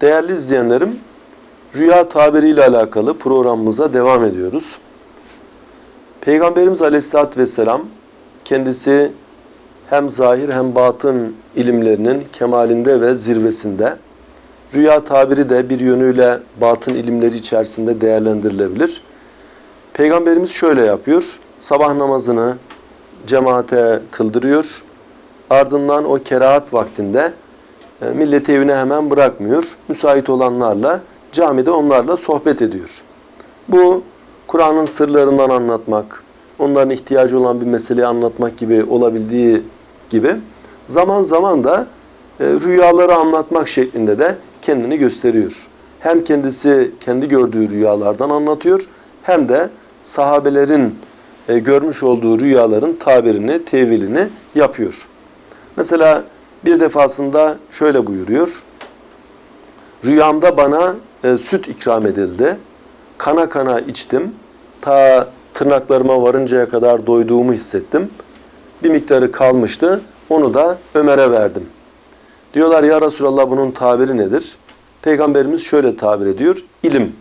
Değerli izleyenlerim, rüya tabiriyle alakalı programımıza devam ediyoruz. Peygamberimiz Aleyhisselatü Vesselam kendisi hem zahir hem batın ilimlerinin kemalinde ve zirvesinde. Rüya tabiri de bir yönüyle batın ilimleri içerisinde değerlendirilebilir. Peygamberimiz şöyle yapıyor. Sabah namazını cemaate kıldırıyor. Ardından o kerahat vaktinde milleti evine hemen bırakmıyor. Müsait olanlarla camide onlarla sohbet ediyor. Bu Kur'an'ın sırlarından anlatmak, onların ihtiyacı olan bir meseleyi anlatmak gibi olabildiği gibi zaman zaman da e, rüyaları anlatmak şeklinde de kendini gösteriyor. Hem kendisi kendi gördüğü rüyalardan anlatıyor hem de sahabelerin e, görmüş olduğu rüyaların tabirini, tevilini yapıyor. Mesela bir defasında şöyle buyuruyor. Rüyamda bana e, süt ikram edildi. Kana kana içtim. Ta tırnaklarıma varıncaya kadar doyduğumu hissettim. Bir miktarı kalmıştı. Onu da Ömer'e verdim. Diyorlar ya Resulallah bunun tabiri nedir? Peygamberimiz şöyle tabir ediyor. İlim.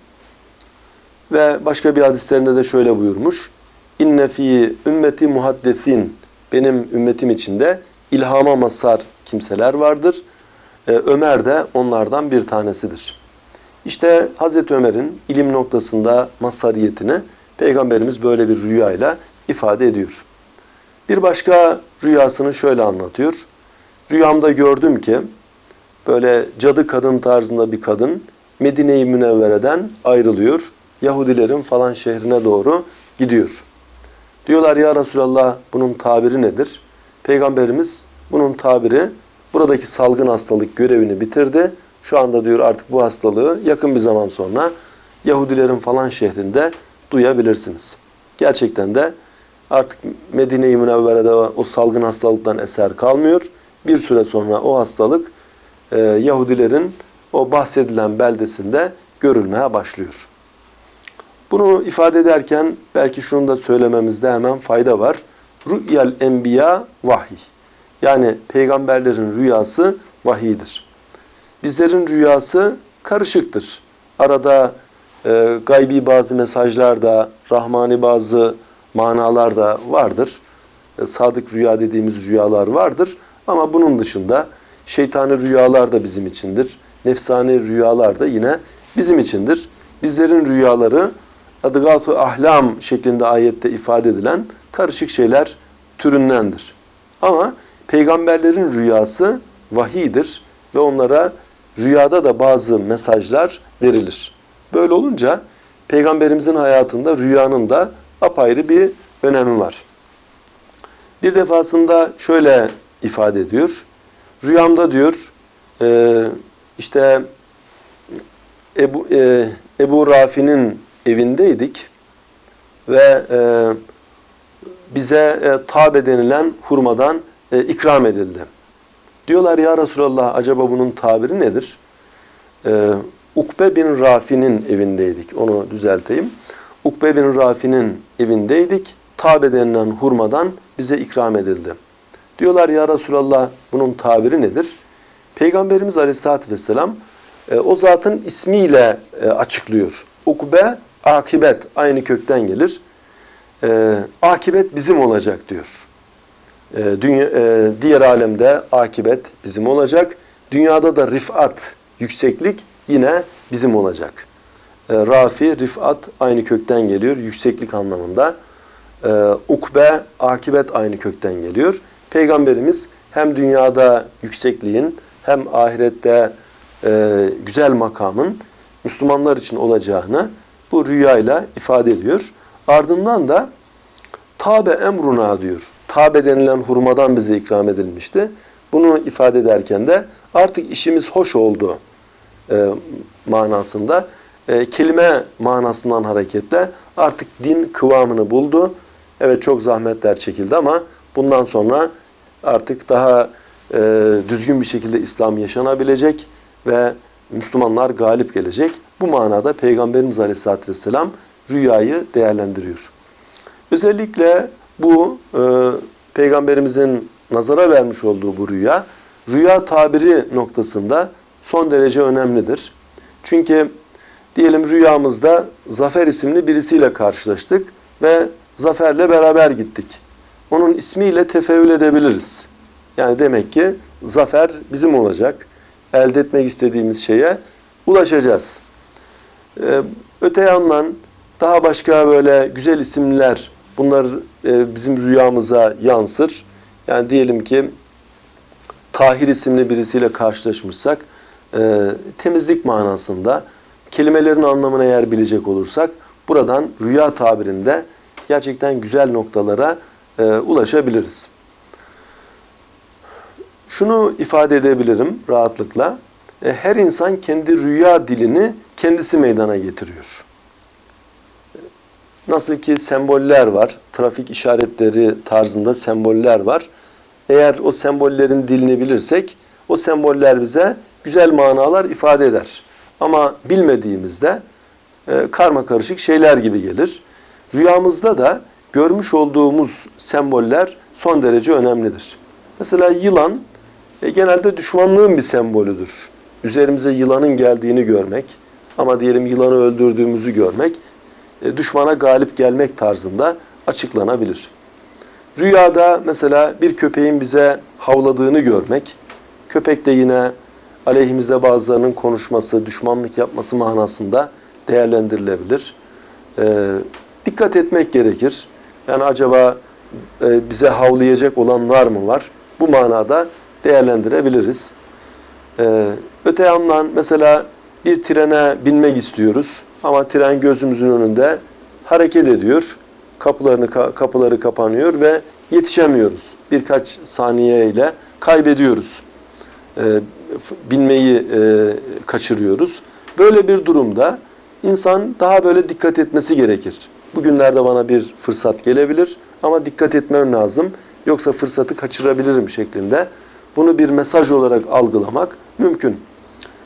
Ve başka bir hadislerinde de şöyle buyurmuş. İnne fi ümmeti muhaddesin. Benim ümmetim içinde ilhama mazhar kimseler vardır. Ee, Ömer de onlardan bir tanesidir. İşte Hazreti Ömer'in ilim noktasında mazhariyetini Peygamberimiz böyle bir rüyayla ifade ediyor. Bir başka rüyasını şöyle anlatıyor. Rüyamda gördüm ki böyle cadı kadın tarzında bir kadın Medine-i Münevvere'den ayrılıyor. Yahudilerin falan şehrine doğru gidiyor. Diyorlar ya Resulallah bunun tabiri nedir? Peygamberimiz bunun tabiri buradaki salgın hastalık görevini bitirdi. Şu anda diyor artık bu hastalığı yakın bir zaman sonra Yahudilerin falan şehrinde duyabilirsiniz. Gerçekten de artık Medine-i Münevvere'de o salgın hastalıktan eser kalmıyor. Bir süre sonra o hastalık e, Yahudilerin o bahsedilen beldesinde görülmeye başlıyor. Bunu ifade ederken belki şunu da söylememizde hemen fayda var. Rü'yel enbiya vahiy. Yani peygamberlerin rüyası vahiydir. Bizlerin rüyası karışıktır. Arada e, gaybi bazı mesajlar da, rahmani bazı manalar da vardır. E, sadık rüya dediğimiz rüyalar vardır. Ama bunun dışında şeytani rüyalar da bizim içindir. Nefsani rüyalar da yine bizim içindir. Bizlerin rüyaları adıgatu ahlam şeklinde ayette ifade edilen karışık şeyler türündendir. Ama peygamberlerin rüyası vahidir ve onlara rüyada da bazı mesajlar verilir. Böyle olunca peygamberimizin hayatında rüyanın da apayrı bir önemi var. Bir defasında şöyle ifade ediyor. Rüyamda diyor e, işte Ebu, e, Ebu Rafi'nin evindeydik ve e, bize tabe denilen hurmadan e, ikram edildi. Diyorlar ya Resulallah acaba bunun tabiri nedir? E, Ukbe bin Rafi'nin evindeydik. Onu düzelteyim. Ukbe bin Rafi'nin evindeydik. Tabe denilen hurmadan bize ikram edildi. Diyorlar ya Resulallah bunun tabiri nedir? Peygamberimiz Aleyhisselatü Vesselam e, o zatın ismiyle e, açıklıyor. Ukbe, akibet aynı kökten gelir. E, akibet bizim olacak diyor. E, dünya, e, diğer alemde akibet bizim olacak. Dünyada da rifat, yükseklik yine bizim olacak. E, rafi, rifat aynı kökten geliyor. Yükseklik anlamında. E, ukbe, akibet aynı kökten geliyor. Peygamberimiz hem dünyada yüksekliğin hem ahirette e, güzel makamın Müslümanlar için olacağını bu rüyayla ifade ediyor. Ardından da tabe emruna diyor. Tabe denilen hurmadan bize ikram edilmişti. Bunu ifade ederken de artık işimiz hoş oldu e, manasında. E, kelime manasından hareketle artık din kıvamını buldu. Evet çok zahmetler çekildi ama bundan sonra artık daha e, düzgün bir şekilde İslam yaşanabilecek ve Müslümanlar galip gelecek. Bu manada Peygamberimiz Aleyhisselatü Vesselam rüyayı değerlendiriyor. Özellikle bu e, Peygamberimizin nazara vermiş olduğu bu rüya, rüya tabiri noktasında son derece önemlidir. Çünkü diyelim rüyamızda Zafer isimli birisiyle karşılaştık ve Zafer'le beraber gittik. Onun ismiyle tefeül edebiliriz. Yani demek ki zafer bizim olacak. Elde etmek istediğimiz şeye ulaşacağız. Ee, öte yandan daha başka böyle güzel isimler bunlar e, bizim rüyamıza yansır. Yani diyelim ki Tahir isimli birisiyle karşılaşmışsak e, temizlik manasında kelimelerin anlamına eğer bilecek olursak buradan rüya tabirinde gerçekten güzel noktalara e, ulaşabiliriz. Şunu ifade edebilirim rahatlıkla. E, her insan kendi rüya dilini kendisi meydana getiriyor. Nasıl ki semboller var, trafik işaretleri tarzında semboller var. Eğer o sembollerin dilini bilirsek, o semboller bize güzel manalar ifade eder. Ama bilmediğimizde e, karma karışık şeyler gibi gelir. Rüyamızda da görmüş olduğumuz semboller son derece önemlidir. Mesela yılan e, genelde düşmanlığın bir sembolüdür. Üzerimize yılanın geldiğini görmek ama diyelim yılanı öldürdüğümüzü görmek e, düşmana galip gelmek tarzında açıklanabilir. Rüyada mesela bir köpeğin bize havladığını görmek, köpek de yine aleyhimizde bazılarının konuşması, düşmanlık yapması manasında değerlendirilebilir. E, dikkat etmek gerekir. Yani acaba e, bize havlayacak olanlar mı var? Bu manada değerlendirebiliriz. E, öte yandan mesela bir trene binmek istiyoruz ama tren gözümüzün önünde hareket ediyor. Kapılarını kapıları kapanıyor ve yetişemiyoruz. Birkaç saniye ile kaybediyoruz. E, binmeyi e, kaçırıyoruz. Böyle bir durumda insan daha böyle dikkat etmesi gerekir. Bugünlerde bana bir fırsat gelebilir ama dikkat etmem lazım. Yoksa fırsatı kaçırabilirim şeklinde. Bunu bir mesaj olarak algılamak mümkün.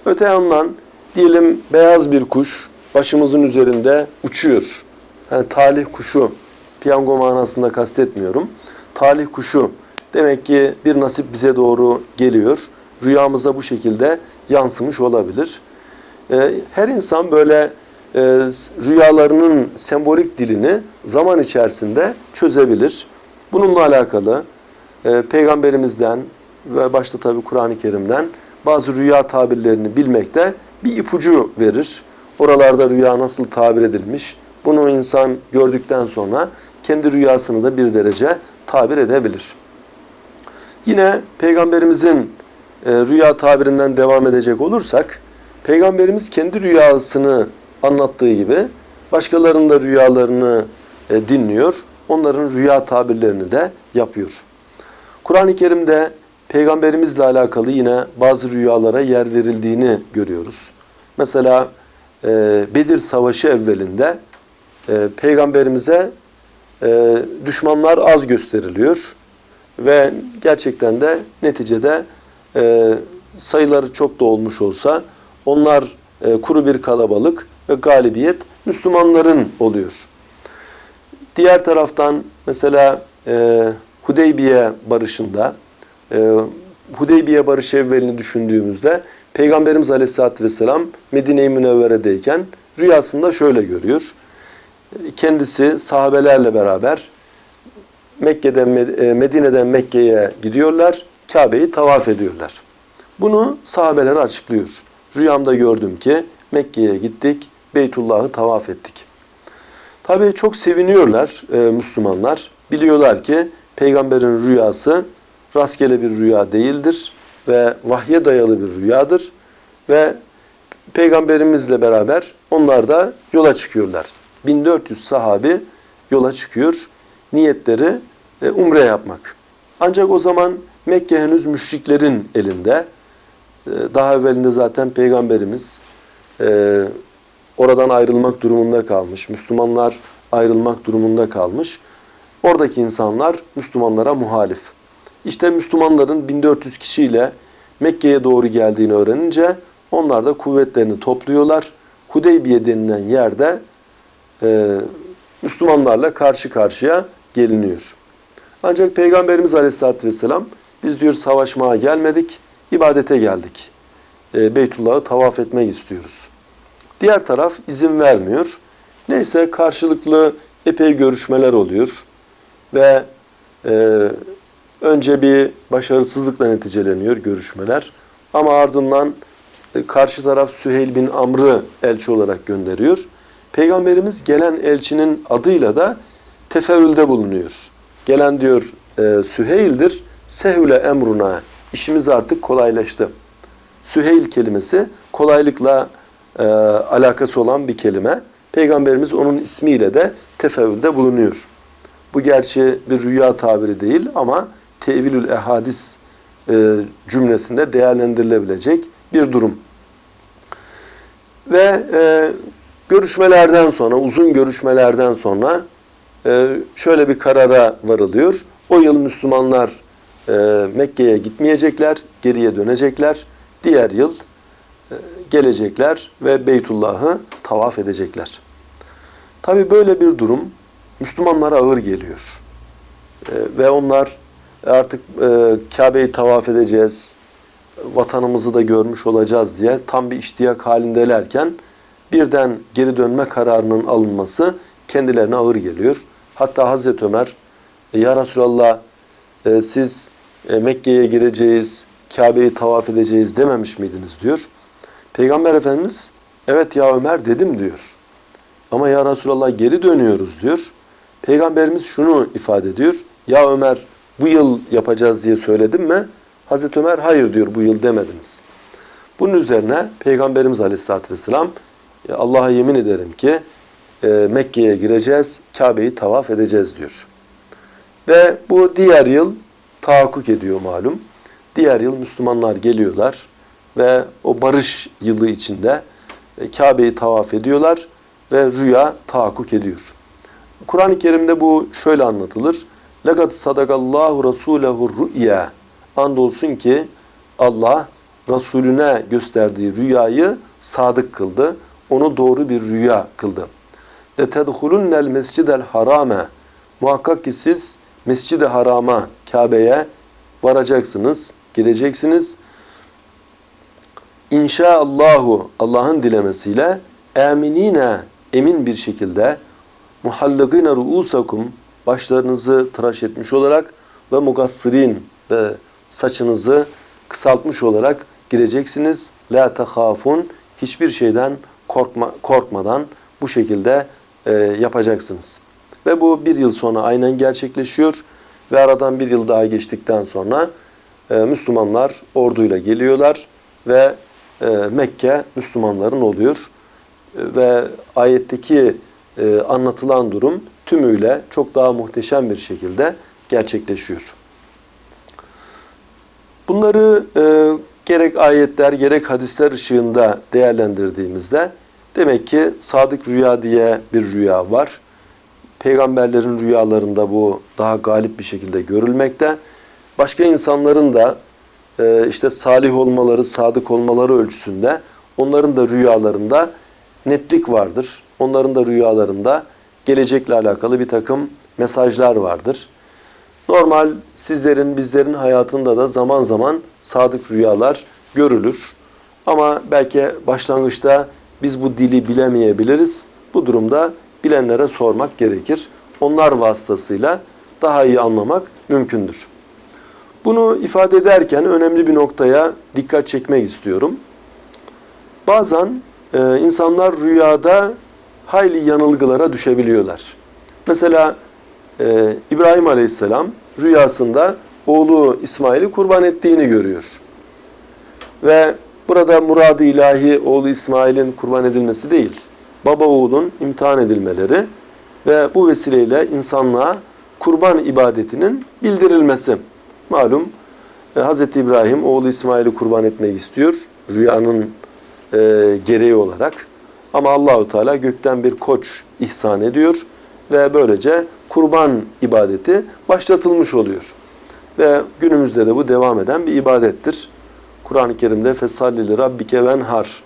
Öte yandan diyelim beyaz bir kuş başımızın üzerinde uçuyor. Yani talih kuşu, piyango manasında kastetmiyorum. Talih kuşu demek ki bir nasip bize doğru geliyor. Rüyamıza bu şekilde yansımış olabilir. Ee, her insan böyle e, rüyalarının sembolik dilini zaman içerisinde çözebilir. Bununla alakalı e, peygamberimizden ve başta tabi Kur'an-ı Kerim'den bazı rüya tabirlerini bilmekte bir ipucu verir. Oralarda rüya nasıl tabir edilmiş, bunu insan gördükten sonra kendi rüyasını da bir derece tabir edebilir. Yine Peygamberimizin e, rüya tabirinden devam edecek olursak, Peygamberimiz kendi rüyasını anlattığı gibi başkalarının da rüyalarını e, dinliyor, onların rüya tabirlerini de yapıyor. Kur'an-ı Kerim'de Peygamberimizle alakalı yine bazı rüyalara yer verildiğini görüyoruz. Mesela e, Bedir Savaşı evvelinde e, Peygamberimize e, düşmanlar az gösteriliyor ve gerçekten de neticede e, sayıları çok da olmuş olsa onlar e, kuru bir kalabalık ve galibiyet Müslümanların oluyor. Diğer taraftan mesela e, Hudeybiye barışında e, Hudeybiye barışı evvelini düşündüğümüzde Peygamberimiz Aleyhisselatü Vesselam Medine-i Münevvere'deyken rüyasında şöyle görüyor. Kendisi sahabelerle beraber Mekke'den e, Medine'den Mekke'ye gidiyorlar. Kabe'yi tavaf ediyorlar. Bunu sahabeler açıklıyor. Rüyamda gördüm ki Mekke'ye gittik, Beytullah'ı tavaf ettik. Tabii çok seviniyorlar e, Müslümanlar. Biliyorlar ki peygamberin rüyası rastgele bir rüya değildir ve vahye dayalı bir rüyadır ve peygamberimizle beraber onlar da yola çıkıyorlar. 1400 sahabi yola çıkıyor. Niyetleri e, umre yapmak. Ancak o zaman Mekke henüz müşriklerin elinde. E, daha evvelinde zaten peygamberimiz e, oradan ayrılmak durumunda kalmış. Müslümanlar ayrılmak durumunda kalmış. Oradaki insanlar Müslümanlara muhalif. İşte Müslümanların 1400 kişiyle Mekke'ye doğru geldiğini öğrenince onlar da kuvvetlerini topluyorlar. Hudeybiye denilen yerde e, Müslümanlarla karşı karşıya geliniyor. Ancak Peygamberimiz Aleyhisselatü Vesselam biz diyor savaşmaya gelmedik, ibadete geldik. e, Beytullah'ı tavaf etmek istiyoruz. Diğer taraf izin vermiyor. Neyse karşılıklı epey görüşmeler oluyor ve e, önce bir başarısızlıkla neticeleniyor görüşmeler ama ardından e, karşı taraf Süheyl bin Amr'ı elçi olarak gönderiyor. Peygamberimiz gelen elçinin adıyla da tefeülde bulunuyor. Gelen diyor e, Süheyl'dir. Sehüle emruna. İşimiz artık kolaylaştı. Süheyl kelimesi kolaylıkla e, alakası olan bir kelime. Peygamberimiz onun ismiyle de tefeülde bulunuyor. Bu gerçi bir rüya tabiri değil ama tevilül ehadis e, cümlesinde değerlendirilebilecek bir durum. Ve e, görüşmelerden sonra, uzun görüşmelerden sonra e, şöyle bir karara varılıyor. O yıl Müslümanlar e, Mekke'ye gitmeyecekler, geriye dönecekler. Diğer yıl e, gelecekler ve Beytullah'ı tavaf edecekler. Tabi böyle bir durum Müslümanlara ağır geliyor. E, ve onlar artık e, Kabe'yi tavaf edeceğiz, vatanımızı da görmüş olacağız diye tam bir iştiyak halindelerken birden geri dönme kararının alınması kendilerine ağır geliyor. Hatta Hazreti Ömer, e, Ya Resulallah e, siz e, Mekke'ye gireceğiz, Kabe'yi tavaf edeceğiz dememiş miydiniz diyor. Peygamber Efendimiz, evet ya Ömer dedim diyor. Ama ya Resulallah geri dönüyoruz diyor. Peygamberimiz şunu ifade ediyor. Ya Ömer bu yıl yapacağız diye söyledim mi? Hazreti Ömer hayır diyor bu yıl demediniz. Bunun üzerine Peygamberimiz Aleyhisselatü Vesselam Allah'a yemin ederim ki e, Mekke'ye gireceğiz, Kabe'yi tavaf edeceğiz diyor. Ve bu diğer yıl tahakkuk ediyor malum. Diğer yıl Müslümanlar geliyorlar ve o barış yılı içinde e, Kabe'yi tavaf ediyorlar ve rüya tahakkuk ediyor. Kur'an-ı Kerim'de bu şöyle anlatılır. لَقَدْ صَدَقَ اللّٰهُ رَسُولَهُ الرُّؤْيَا Andolsun ki Allah Resulüne gösterdiği rüyayı sadık kıldı. Onu doğru bir rüya kıldı. لَتَدْخُلُنَّ الْمَسْجِدَ الْحَرَامَ Muhakkak ki siz Mescid-i Haram'a, Kabe'ye varacaksınız, gireceksiniz. İnşaallahu Allah'ın dilemesiyle eminine emin bir şekilde muhalligine ruusakum başlarınızı tıraş etmiş olarak ve mugassirin ve saçınızı kısaltmış olarak gireceksiniz. La tehafun hiçbir şeyden korkma, korkmadan bu şekilde e, yapacaksınız. Ve bu bir yıl sonra aynen gerçekleşiyor ve aradan bir yıl daha geçtikten sonra e, Müslümanlar orduyla geliyorlar ve e, Mekke Müslümanların oluyor. E, ve ayetteki e, anlatılan durum tümüyle çok daha muhteşem bir şekilde gerçekleşiyor. Bunları e, gerek ayetler gerek hadisler ışığında değerlendirdiğimizde demek ki sadık rüya diye bir rüya var. Peygamberlerin rüyalarında bu daha galip bir şekilde görülmekte. Başka insanların da e, işte salih olmaları, sadık olmaları ölçüsünde onların da rüyalarında netlik vardır. Onların da rüyalarında gelecekle alakalı bir takım mesajlar vardır. Normal sizlerin, bizlerin hayatında da zaman zaman sadık rüyalar görülür. Ama belki başlangıçta biz bu dili bilemeyebiliriz. Bu durumda bilenlere sormak gerekir. Onlar vasıtasıyla daha iyi anlamak mümkündür. Bunu ifade ederken önemli bir noktaya dikkat çekmek istiyorum. Bazen e, insanlar rüyada hayli yanılgılara düşebiliyorlar. Mesela e, İbrahim Aleyhisselam rüyasında oğlu İsmail'i kurban ettiğini görüyor. Ve burada muradı ilahi oğlu İsmail'in kurban edilmesi değil, baba oğulun imtihan edilmeleri ve bu vesileyle insanlığa kurban ibadetinin bildirilmesi. Malum e, Hz. İbrahim oğlu İsmail'i kurban etmek istiyor rüyanın e, gereği olarak. Ama Allahu Teala gökten bir koç ihsan ediyor ve böylece kurban ibadeti başlatılmış oluyor. Ve günümüzde de bu devam eden bir ibadettir. Kur'an-ı Kerim'de fesallili rabbike venhar.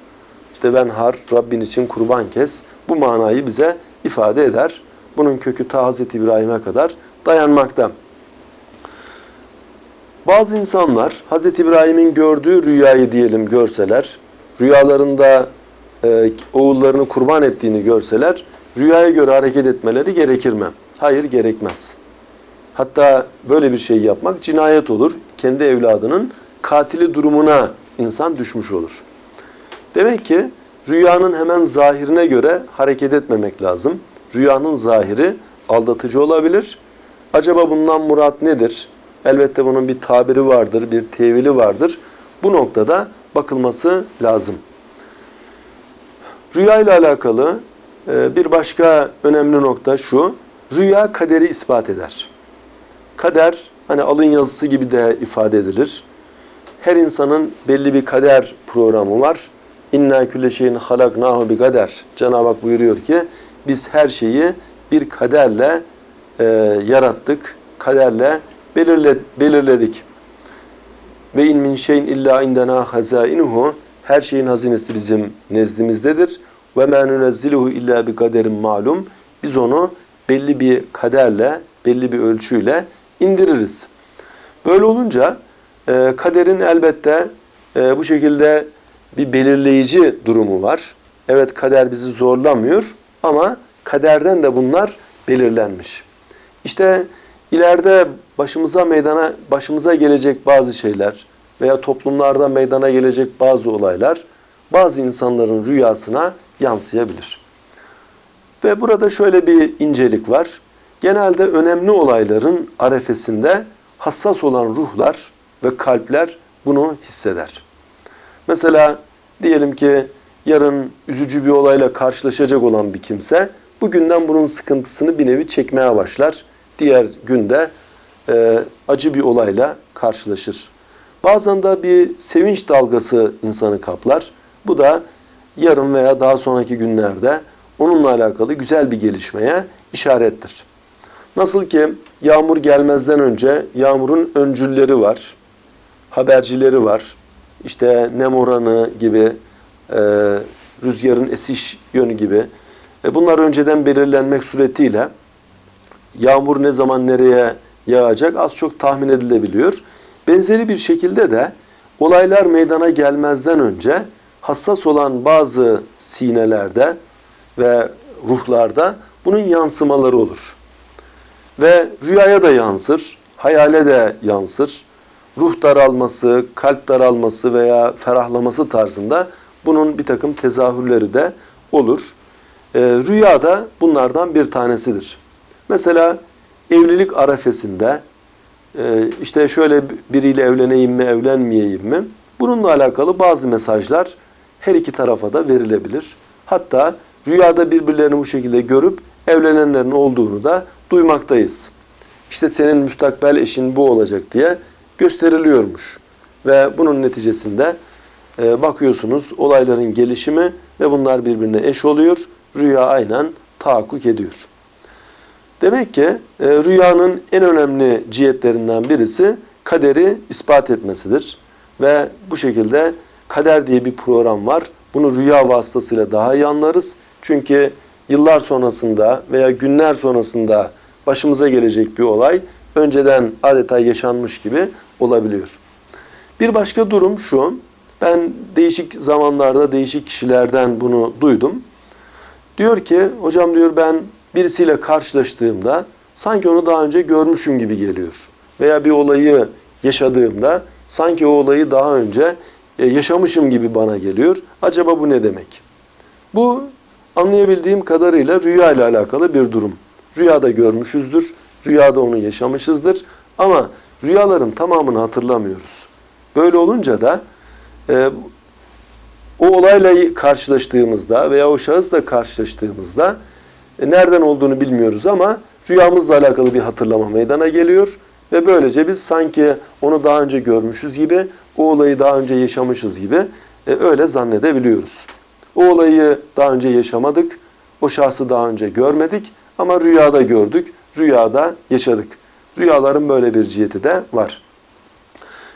İşte venhar Rabbin için kurban kes. Bu manayı bize ifade eder. Bunun kökü ta Hazreti İbrahim'e kadar dayanmakta. Bazı insanlar Hz. İbrahim'in gördüğü rüyayı diyelim görseler, rüyalarında e, oğullarını kurban ettiğini görseler, rüyaya göre hareket etmeleri gerekir mi? Hayır gerekmez. Hatta böyle bir şey yapmak cinayet olur. Kendi evladının katili durumuna insan düşmüş olur. Demek ki rüyanın hemen zahirine göre hareket etmemek lazım. Rüyanın zahiri aldatıcı olabilir. Acaba bundan murat nedir? Elbette bunun bir tabiri vardır, bir tevili vardır. Bu noktada bakılması lazım. Rüya ile alakalı e, bir başka önemli nokta şu. Rüya kaderi ispat eder. Kader hani alın yazısı gibi de ifade edilir. Her insanın belli bir kader programı var. İnna külle şeyin halaknahu bi kader. Cenab-ı Hak buyuruyor ki biz her şeyi bir kaderle e, yarattık. Kaderle belirle, belirledik. Ve in min şeyin illa indena hazainuhu. Her şeyin hazinesi bizim nezdimizdedir. Ve ma nunezziluhu illa bi kaderin malum. Biz onu belli bir kaderle, belli bir ölçüyle indiririz. Böyle olunca e, kaderin elbette e, bu şekilde bir belirleyici durumu var. Evet kader bizi zorlamıyor ama kaderden de bunlar belirlenmiş. İşte ileride başımıza meydana başımıza gelecek bazı şeyler veya toplumlarda meydana gelecek bazı olaylar bazı insanların rüyasına yansıyabilir. Ve burada şöyle bir incelik var. Genelde önemli olayların arefesinde hassas olan ruhlar ve kalpler bunu hisseder. Mesela diyelim ki yarın üzücü bir olayla karşılaşacak olan bir kimse bugünden bunun sıkıntısını bir nevi çekmeye başlar. Diğer günde e, acı bir olayla karşılaşır. Bazen de bir sevinç dalgası insanı kaplar. Bu da yarın veya daha sonraki günlerde onunla alakalı güzel bir gelişmeye işarettir. Nasıl ki yağmur gelmezden önce yağmurun öncülleri var, habercileri var. İşte nem oranı gibi, e, rüzgarın esiş yönü gibi. E, bunlar önceden belirlenmek suretiyle yağmur ne zaman nereye yağacak az çok tahmin edilebiliyor. Benzeri bir şekilde de olaylar meydana gelmezden önce hassas olan bazı sinelerde ve ruhlarda bunun yansımaları olur. Ve rüyaya da yansır, hayale de yansır. Ruh daralması, kalp daralması veya ferahlaması tarzında bunun bir takım tezahürleri de olur. Ee, rüya da bunlardan bir tanesidir. Mesela evlilik arefesinde e, işte şöyle biriyle evleneyim mi, evlenmeyeyim mi? Bununla alakalı bazı mesajlar her iki tarafa da verilebilir. Hatta rüyada birbirlerini bu şekilde görüp evlenenlerin olduğunu da duymaktayız. İşte senin müstakbel eşin bu olacak diye gösteriliyormuş. Ve bunun neticesinde e, bakıyorsunuz olayların gelişimi ve bunlar birbirine eş oluyor. Rüya aynen tahakkuk ediyor. Demek ki e, rüyanın en önemli cihetlerinden birisi kaderi ispat etmesidir. Ve bu şekilde kader diye bir program var. Bunu rüya vasıtasıyla daha iyi anlarız. Çünkü yıllar sonrasında veya günler sonrasında başımıza gelecek bir olay önceden adeta yaşanmış gibi olabiliyor. Bir başka durum şu. Ben değişik zamanlarda değişik kişilerden bunu duydum. Diyor ki hocam diyor ben birisiyle karşılaştığımda sanki onu daha önce görmüşüm gibi geliyor. Veya bir olayı yaşadığımda sanki o olayı daha önce e, yaşamışım gibi bana geliyor. Acaba bu ne demek? Bu anlayabildiğim kadarıyla rüya ile alakalı bir durum. Rüyada görmüşüzdür, rüyada onu yaşamışızdır ama rüyaların tamamını hatırlamıyoruz. Böyle olunca da e, o olayla karşılaştığımızda veya o şahısla karşılaştığımızda e, nereden olduğunu bilmiyoruz ama rüyamızla alakalı bir hatırlama meydana geliyor ve böylece biz sanki onu daha önce görmüşüz gibi, o olayı daha önce yaşamışız gibi e, öyle zannedebiliyoruz. O olayı daha önce yaşamadık, o şahsı daha önce görmedik ama rüyada gördük, rüyada yaşadık. Rüyaların böyle bir ciheti de var.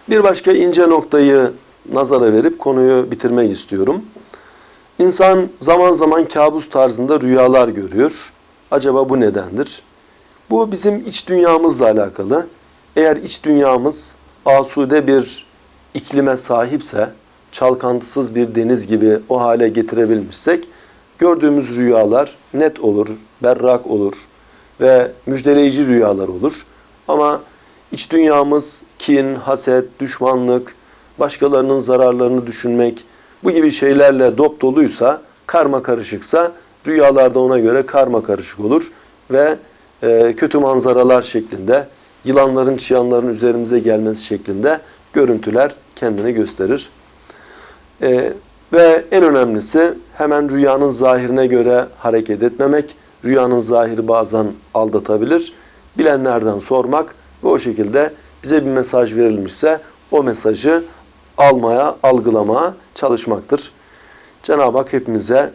Bir başka ince noktayı nazara verip konuyu bitirmek istiyorum. İnsan zaman zaman kabus tarzında rüyalar görüyor. Acaba bu nedendir? Bu bizim iç dünyamızla alakalı. Eğer iç dünyamız asude bir iklime sahipse, çalkantısız bir deniz gibi o hale getirebilmişsek, gördüğümüz rüyalar net olur, berrak olur ve müjdeleyici rüyalar olur. Ama iç dünyamız kin, haset, düşmanlık, başkalarının zararlarını düşünmek, bu gibi şeylerle dop doluysa, karma karışıksa rüyalarda ona göre karma karışık olur ve e, kötü manzaralar şeklinde, yılanların, çıyanların üzerimize gelmesi şeklinde görüntüler kendini gösterir. E, ve en önemlisi hemen rüyanın zahirine göre hareket etmemek. Rüyanın zahiri bazen aldatabilir. Bilenlerden sormak ve o şekilde bize bir mesaj verilmişse o mesajı almaya, algılamaya çalışmaktır. Cenab-ı Hak hepimize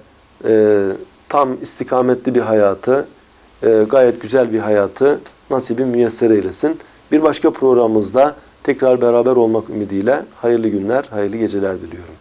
e, tam istikametli bir hayatı, e, gayet güzel bir hayatı nasibi müyesser eylesin. Bir başka programımızda tekrar beraber olmak ümidiyle hayırlı günler, hayırlı geceler diliyorum.